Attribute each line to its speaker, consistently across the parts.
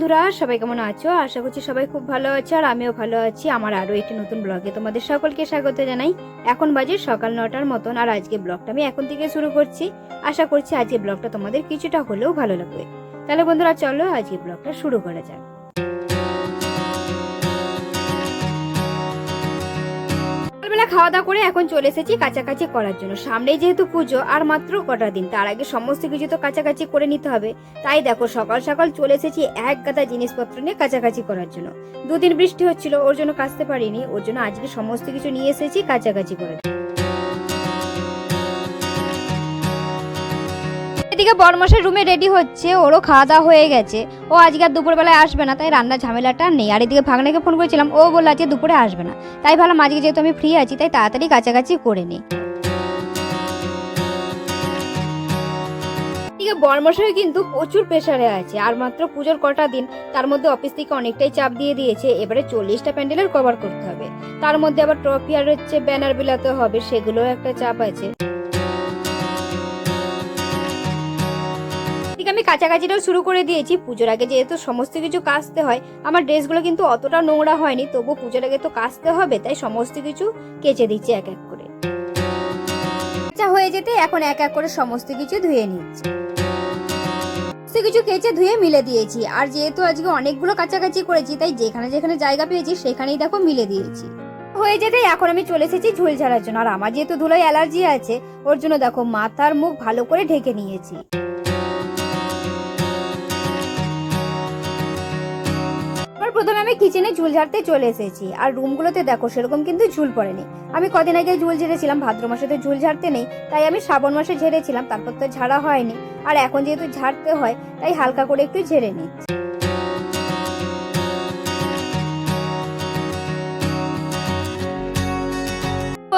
Speaker 1: বন্ধুরা, সবাই কেমন আছো? আশা করছি সবাই খুব ভালো আছো আর আমিও ভালো আছি। আমার আরও একটি নতুন ব্লগে তোমাদের সকলকে স্বাগত জানাই। এখন বাজে সকাল নটার মতন আর আজকে ব্লগটা আমি এখন থেকে শুরু করছি। আশা করছি আজকে ব্লগটা তোমাদের কিছুটা হলেও ভালো লাগবে। তাহলে বন্ধুরা, চলো আজকে ব্লগটা শুরু করা যাক। সকালবেলা খাওয়া দাওয়া করে এখন চলে এসেছি কাছাকাছি করার জন্য। সামনেই যেহেতু পুজো, আর মাত্র কটা দিন, তার আগে সমস্ত কিছু তো কাছাকাছি করে নিতে হবে। তাই দেখো, সকাল সকাল চলে এসেছি এক গাদা জিনিসপত্র নিয়ে কাছাকাছি করার জন্য। দুদিন বৃষ্টি হচ্ছিল, ওর জন্য কাচতে পারিনি, ওর জন্য আজকে সমস্ত কিছু নিয়ে এসেছি কাছাকাছি করার জন্য। এদিকে বরমাসের রুমে রেডি হচ্ছে, ওরও খাওয়া দাওয়া হয়ে গেছে। ও আজকে আর দুপুরবেলায় আসবে না, তাই রান্নার ঝামেলাটা নেই। আর এদিকে ভাগনাকে ফোন করেছিলাম, ও বলল আজকে দুপুরে আসবে না। তাই ভাবলাম আজকে যেহেতু আমি ফ্রি আছি, তাই তাড়াতাড়ি কাছাকাছি করে নিই। এদিকে বরমশাই কিন্তু প্রচুর প্রেশারে আছে, আর মাত্র পুজোর কটা দিন, তার মধ্যে অফিস থেকে অনেকটাই চাপ দিয়ে দিয়েছে। এবারে চল্লিশটা প্যান্ডেলের কভার করতে হবে। তার মধ্যে আবার ট্রফি আর হচ্ছে ব্যানার বিলাতে হবে, সেগুলোও একটা চাপ আছে। কাছাকাছিটাও শুরু করে দিয়েছি। পুজোর আগে যেহেতু সমস্ত কিছু কাচতে হয়, আমার ড্রেসগুলো কিন্তু অতটা নোংরা হয়নি তবু পুজোর আগে তো কাচতে হবে, তাই সমস্ত কিছু কেচে দিচ্ছি এক এক করে। আচ্ছা হয়ে যেতে এখন এক এক করে সমস্ত কিছু ধুয়ে নিচ্ছি। সমস্ত কিছু কেচে ধুয়ে মিলে দিয়েছি, আর যেহেতু আজকে অনেকগুলো কাছাকাছি করেছি, তাই যেখানে যেখানে জায়গা পেয়েছি, সেখানেই দেখো মিলে দিয়েছি। হয়ে যেতে এখন আমি চলে এসেছি ঝুল ঝাড়ার জন্য, আর আমার যেহেতু ধুলোয় অ্যালার্জি আছে, ওর জন্য দেখো মাথার মুখ ভালো করে ঢেকে নিয়েছি। আমি কিচেনে ঝুল ঝাড়তে চলে এসেছি। আর রুমগুলোতে দেখো, সেরকম কিন্তু ঝুল পড়েনি। আমি কদিন আগে ঝুল ঝেড়েছিলাম, ভাদ্র মাসে তো ঝুল ঝাড়তে নেই, তাই আমি শ্রাবণ মাসে ঝেড়েছিলাম, তারপর তো ঝাড়া হয়নি। আর এখন যেহেতু ঝাড়তে হয়, তাই হালকা করে একটু ঝেড়ে নিই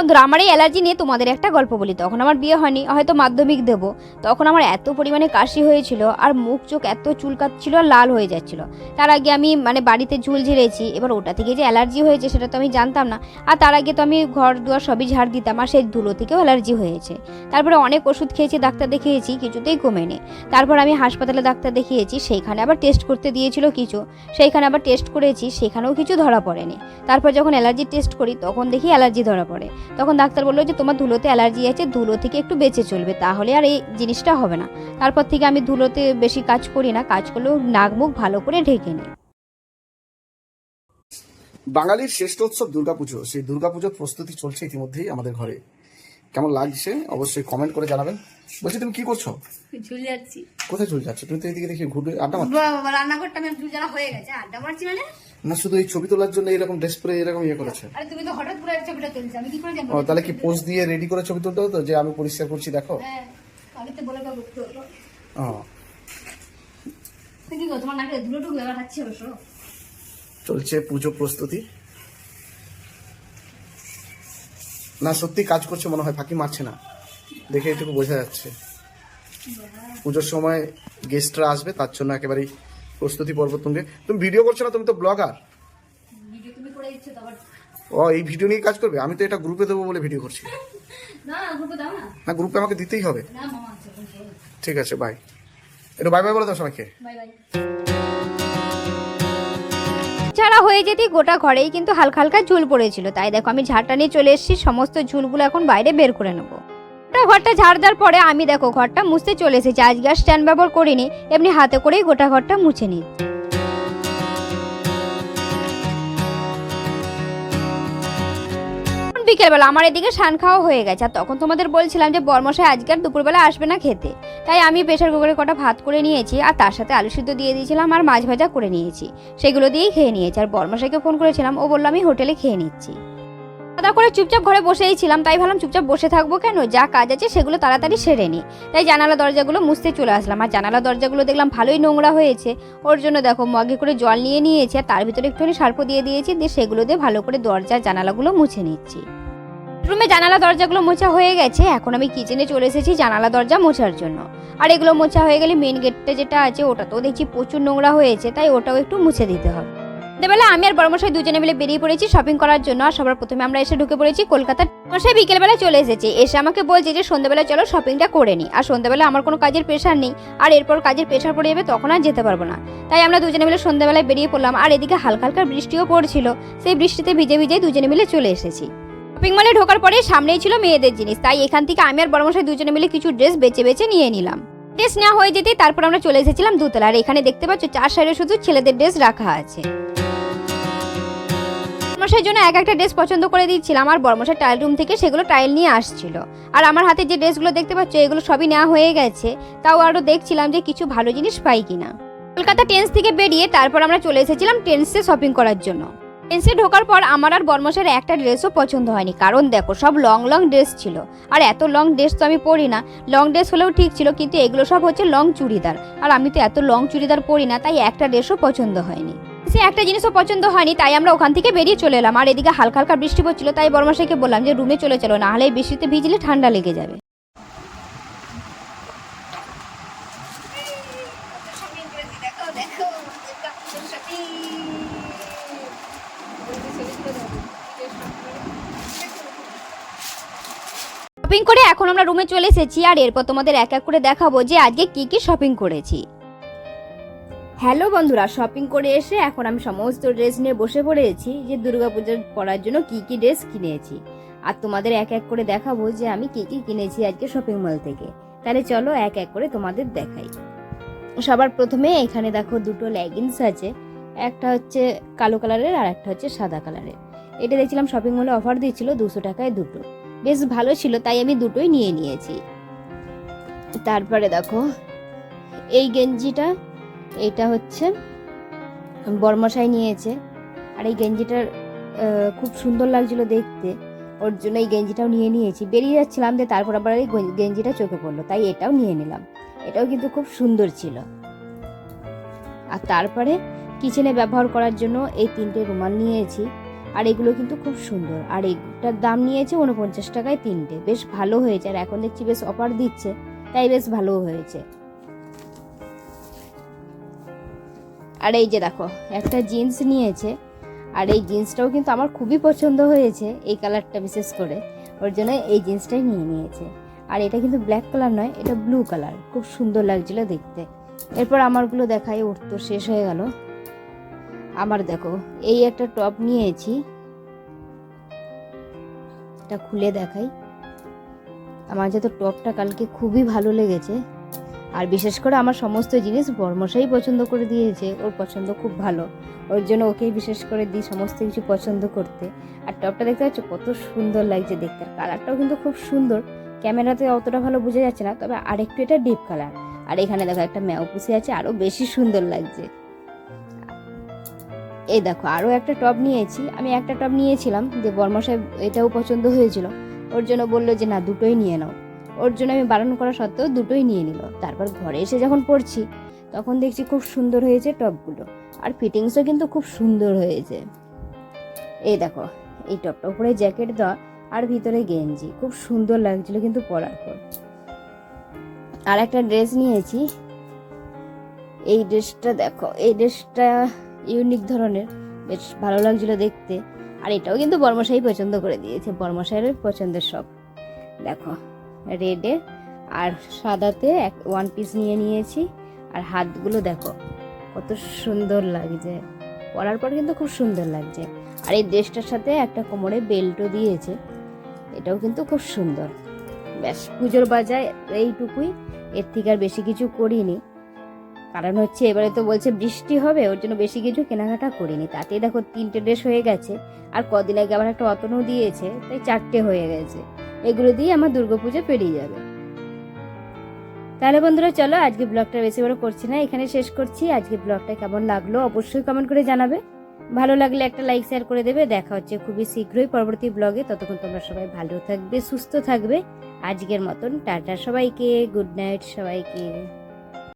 Speaker 1: বন্ধুরা আমার এই অ্যালার্জি নিয়ে তোমাদের একটা গল্প বলি। তখন আমার বিয়ে হয়নি, হয়তো মাধ্যমিক দেবো। তখন আমার এত পরিমাণে কাশি হয়েছিল আর মুখ চোখ এত চুলকাচ্ছিল আর লাল হয়ে যাচ্ছিল। তার আগে আমি মানে বাড়িতে ঝুল ঝেড়েছি, এবার ওটা থেকে যে অ্যালার্জি হয়েছে সেটা তো আমি জানতাম না। আর তার আগে তো আমি ঘর দুয়ার সবই ঝাড় দিতাম আর সেই ধুলো থেকেও অ্যালার্জি হয়েছে। তারপরে অনেক ওষুধ খেয়েছি, ডাক্তার দেখিয়েছি, কিছুতেই কমেনি। তারপর আমি হাসপাতালে ডাক্তার দেখিয়েছি, সেইখানে আবার টেস্ট করতে দিয়েছিল কিছু। সেইখানে আবার টেস্ট করেছি, সেখানেও কিছু ধরা পড়েনি। তারপর যখন অ্যালার্জি টেস্ট করি, তখন দেখি অ্যালার্জি ধরা পড়ে। তখন ডাক্তার বলল যে তোমার ধুলোতে অ্যালার্জি আছে ধুলো থেকে একটু বেঁচে চলবে তাহলে আর এই জিনিসটা হবে না। তারপর থেকে আমি ধুলোতে বেশি কাজ করি না কাজ করলেও নাক মুখ ভালো করে ঢেকে নিই।
Speaker 2: বাঙালির শ্রেষ্ঠ উৎসব দুর্গাপুজো সেই দুর্গাপুজোর প্রস্তুতি চলছে ইতিমধ্যেই আমাদের ঘরে। কেমন লাগছে? অবশ্যই কমেন্ট করে জানাবেন। বলছি তুমি কি করছ?
Speaker 1: ঝুল যাচ্ছি।
Speaker 2: কোথায় চলে যাচ্ছ? তুমি তো এদিকে দেখি ঘুরে আড্ডা মারছো।
Speaker 1: রান্নাঘরটা ঝুল যারা হয়ে গেছে আড্ডা মারছি মানে?
Speaker 2: না শুধু এই ছবি তোলার জন্য এরকম ড্রেস পরে এরকম ইয়ে করেছে?
Speaker 1: আরে তুমি তো হঠাৎ করে ছবিটা তুলছো আমি কি করে জানব
Speaker 2: ও তাহলে কি পোজ দিয়ে রেডি করে ছবি তুলতে হতো যে আমি পরিষ্কার করছি দেখো?
Speaker 1: হ্যাঁ আমি তো বলে করতে
Speaker 2: ও।
Speaker 1: তো কি তোমার নাকে ধুলো টুকু এবার হাঁটছে বসো
Speaker 2: চলছে পুজো প্রস্তুতি। না সত্যি কাজ করছে মনে হয় ফাঁকি মারছে না। দেখে এটুকু বোঝা যাচ্ছে। পুজোর সময় গেস্টরা আসবে তার জন্য একেবারেই প্রস্তুতি পর্ব তুঙ্গে তুমি ভিডিও করছ না তুমি তো ব্লগার
Speaker 1: তুমি
Speaker 2: ও এই ভিডিও নিয়ে কাজ করবে? আমি তো এটা গ্রুপে দেবো বলে ভিডিও করছি।
Speaker 1: না গ্রুপে
Speaker 2: আমাকে দিতেই হবে। ঠিক আছে বাই একটু বাই বাই বলে দাও সবাইকে।
Speaker 1: বাই বাই ঝাড়া হয়ে যেতেই গোটা ঘরেই কিন্তু হালকা হালকা ঝুল পড়েছিল। তাই দেখো আমি ঝাড়টা নিয়ে চলে এসেছি। সমস্ত ঝুলগুলো এখন বাইরে বের করে নেব। ঘরটা ঝাড় দেওয়ার পরে আমি দেখো ঘরটা মুছতে চলে এসেছি। আজকে আর স্ট্যান্ড ব্যবহার করিনি, এমনি হাতে করেই গোটা ঘরটা মুছে নিই। বিকেলবেলা আমার এদিকে শান খাওয়া হয়ে গেছে, আর তখন তোমাদের বলছিলাম যে বর্মশাই আজকে দুপুরবেলা আসবে না খেতে। তাই আমি প্রেশার কুকারে কটা ভাত করে নিয়েছি, আর তার সাথে আলু সিদ্ধ দিয়ে দিয়েছিলাম আর মাছ ভাজা করে নিয়েছি। সেগুলো দিয়েই খেয়ে নিয়েছি, আর বর্মশাইকে ফোন করেছিলাম, ও বলল আমি হোটেলে খেয়ে নিচ্ছি। খাওয়া করে চুপচাপ ঘরে বসেই ছিলাম, তাই ভাবলাম চুপচাপ বসে থাকব কেন? যা কাজ আছে সেগুলো তাড়াতাড়ি সেরে নিই তাই জানালা দরজাগুলো মুছতে চলে আসলাম। আর জানালা দরজাগুলো দেখলাম ভালোই নোংরা হয়েছে। ওর জন্য দেখো, মগে করে জল নিয়ে নিয়েছি আর তার ভিতরে একটুখানি সার্প দিয়ে দিয়েছি, দিয়ে সেগুলো দিয়ে ভালো করে দরজা জানালাগুলো মুছে নিচ্ছি। রুমে জানালা দরজাগুলো মোছা হয়ে গেছে। এখন আমি কিচেনে চলে এসেছি জানালা দরজা মোছার জন্য। আর এগুলো মোছা হয়ে গেলে মেন গেটটা যেটা আছে ওটা তো দেখছি প্রচুর নোংরা হয়েছে, তাই ওটাও একটু মুছে দিতে হবে। সন্ধ্যেবেলা আমি আর বড়মশাই দুজনে মিলে বেরিয়ে পড়েছি শপিং করার জন্য। আর সবার প্রথমে আমরা এসে ঢুকে পড়েছি কলকাতার। মশাই বিকেলবেলা চলে এসেছে। এসে আমাকে বলছে যে, সন্ধ্যেবেলা চলো শপিংটা করে নিই আর সন্ধ্যেবেলা আমার কোনো কাজের প্রেশার নেই। আর এরপর কাজের প্রেশার পড়ে যাবে তখন আর যেতে পারব না। তাই আমরা দুজনে মিলে সন্ধ্যেবেলায় বেরিয়ে পড়লাম। আর এদিকে হালকা হালকা বৃষ্টিও পড়ছিল। সেই বৃষ্টিতে ভিজে ভিজে দুজনে মিলে চলে এসেছি। শপিং মলে ঢোকার পরে সামনেই ছিল মেয়েদের জিনিস। তাই এখান থেকে আমি আর বড়মশাই দুজনে মিলে কিছু ড্রেস বেছে বেছে নিয়ে নিলাম। ড্রেস নেওয়া হয়ে যেতেই তারপর আমরা চলে এসেছিলাম দুতলা আর এখানে দেখতে পাচ্ছ চার সাইডে শুধু ছেলেদের ড্রেস রাখা আছে। বর্মশাইয়ের জন্য এক একটা ড্রেস পছন্দ করে দিচ্ছিলাম আর বর্মশাই টাইল রুম থেকে সেগুলো টাইল নিয়ে আসছিল। আর আমার হাতে যে ড্রেসগুলো দেখতে পাচ্ছ, এগুলো সবই নেওয়া হয়ে গেছে। তাও আরও দেখছিলাম যে কিছু ভালো জিনিস পাই কিনা। কলকাতা টেন্স থেকে বেরিয়ে তারপর আমরা চলে এসেছিলাম টেন্সে শপিং করার জন্য। টেন্সে ঢোকার পর আমার আর বর্মশাইয়ের একটা ড্রেসও পছন্দ হয়নি। কারণ দেখো, সব লং লং ড্রেস ছিল। আর এত লং ড্রেস তো আমি পরি না। লং ড্রেস হলেও ঠিক ছিল, কিন্তু এগুলো সব হচ্ছে লং চুড়িদার। আর আমি তো এত লং চুড়িদার পরি না, তাই একটা ড্রেসও পছন্দ হয়নি। সে একটা জিনিসও পছন্দ হয়নি, তাই আমরা ওখান থেকে বেরিয়ে চলে এলাম। আর এদিকে হালকা হালকা বৃষ্টি পড়ছিল, তাই বর্মাশাইকে বললাম যে রুমে চলে চলো, না হলে বৃষ্টিতে ভিজলে ঠান্ডা লেগে যাবে। শপিং করে এখন আমরা রুমে চলে এসেছি, আর এরপর তোমাদের এক এক করে দেখাবো যে আজকে কি কি শপিং করেছি। হ্যালো বন্ধুরা শপিং করে এসে এখন আমি সমস্ত ড্রেস নিয়ে বসে পড়েছি যে দুর্গা দুর্গাপূজার পরার জন্য কি কি ড্রেস কিনেছি। আর তোমাদের এক এক করে দেখাবো যে আমি কি কি কিনেছি আজকে শপিং মল থেকে। তাহলে চলো এক এক করে তোমাদের দেখাই। সবার প্রথমে এখানে দেখো দুটো লেগিংস আছে, একটা হচ্ছে কালো কালারের আর একটা হচ্ছে সাদা কালারের। এটা দেখছিলাম শপিং মলে অফার দিচ্ছিল দুশো টাকায় দুটো। বেশ ভালো ছিল, তাই আমি দুটোই নিয়ে নিয়েছি। তারপরে দেখো, এই গেঞ্জিটা এটা হচ্ছে বর্মশাই নিয়েছে। আর এই গেঞ্জিটার খুব সুন্দর লাগছিল দেখতে। ওর জন্য এই গেঞ্জিটাও নিয়ে নিয়েছি। বেরিয়ে যাচ্ছিলাম যে তারপর আবার এই গেঞ্জি- গেঞ্জিটা চোখে পড়ল, তাই এটাও নিয়ে নিলাম। এটাও কিন্তু খুব সুন্দর ছিল। আর তারপরে কিচেনে ব্যবহার করার জন্য এই তিনটে রুমাল নিয়েছি। আর এগুলো কিন্তু খুব সুন্দর। আর এটার দাম নিয়েছে উনপঞ্চাশ টাকায় তিনটে। বেশ ভালো হয়েছে। আর এখন দেখছি বেশ অফার দিচ্ছে। তাই বেশ ভালো হয়েছে। আর এই যে দেখো, একটা জিন্স নিয়েছে। আর এই জিন্সটাও কিন্তু আমার খুবই পছন্দ হয়েছে, এই কালারটা বিশেষ করে। ওর জন্য এই জিন্সটাই নিয়ে নিয়েছে। আর এটা কিন্তু ব্ল্যাক কালার নয়, এটা ব্লু কালার খুব সুন্দর লাগছিল দেখতে। এরপর আমারগুলো দেখাই, ওর তো শেষ হয়ে গেল। আমার দেখো, এই একটা টপ নিয়েছি। এটা খুলে দেখাই। আমার যত টপটা কালকে খুবই ভালো লেগেছে। আর বিশেষ করে আমার সমস্ত জিনিস বর্মশাই পছন্দ করে দিয়েছে, ওর পছন্দ খুব ভালো। ওর জন্য ওকেই বিশেষ করে দিই সমস্ত কিছু পছন্দ করতে। আর টপটা দেখতে পাচ্ছ, কত সুন্দর লাগছে দেখতে। কালারটাও কিন্তু খুব সুন্দর। ক্যামেরাতে অতটা ভালো বোঝা যাচ্ছে না, তবে আরেকটু এটা ডিপ কালার। আর এখানে দেখো একটা ম্যাও পুষে আছে আরও বেশি সুন্দর লাগছে। এই দেখো আরও একটা টপ নিয়েছি। আমি একটা টপ নিয়েছিলাম যে বর্মশাই এটাও পছন্দ হয়েছিল। ওর জন্য বলল যে, না, দুটোই নিয়ে নাও। ওর জন্য আমি বারণ করা সত্ত্বেও দুটোই নিয়ে নিল। তারপর ঘরে এসে যখন পড়ছি, তখন দেখছি খুব সুন্দর হয়েছে টপগুলো। আর ফিটিংসও কিন্তু খুব সুন্দর হয়েছে। এই দেখো, এই টপটা উপরে জ্যাকেট দেওয়া আর ভিতরে গেঞ্জি। খুব সুন্দর লাগছিল কিন্তু পরার পর। আর একটা ড্রেস নিয়েছি। এই ড্রেসটা দেখো, এই ড্রেসটা ইউনিক ধরনের। বেশ ভালো লাগছিল দেখতে। আর এটাও কিন্তু বর্মশাই পছন্দ করে দিয়েছে। বর্মশাইয়ের পছন্দের সব। দেখো রেডে আর সাদাতে এক ওয়ান পিস নিয়ে নিয়েছি। আর হাতগুলো দেখো, কত সুন্দর লাগছে। পরার পর কিন্তু খুব সুন্দর লাগছে। আর এই ড্রেসটার সাথে একটা কোমরে বেল্টও দিয়েছে। এটাও কিন্তু খুব সুন্দর। ব্যাস, পুজোর বাজায় এইটুকুই। এর থেকে আর বেশি কিছু করিনি। কারণ হচ্ছে এবারে তো বলছে বৃষ্টি হবে, ওর জন্য বেশি কিছু কেনাকাটা করিনি। তাতেই দেখো তিনটে ড্রেস হয়ে গেছে। আর কদিন আগে আবার একটা অতনও দিয়েছে, তাই চারটে হয়ে গেছে। এগুলো দিয়ে আমার দুর্গাপুজো পেরিয়ে যাবে। তাহলে বন্ধুরা, চলো আজকে ব্লগটা বেশি বড় করছি না, এখানে শেষ করছি। আজকে ব্লগটা কেমন লাগল অবশ্যই কমেন্ট করে জানাবে। ভালো লাগলে একটা লাইক শেয়ার করে দেবে। দেখা হচ্ছে খুবই শীঘ্রই পরবর্তী ব্লগে। ততক্ষণ তোমরা সবাই ভালো থাকবে, সুস্থ থাকবে। আজকের মতন টাটা সবাইকে গুড নাইট সবাইকে।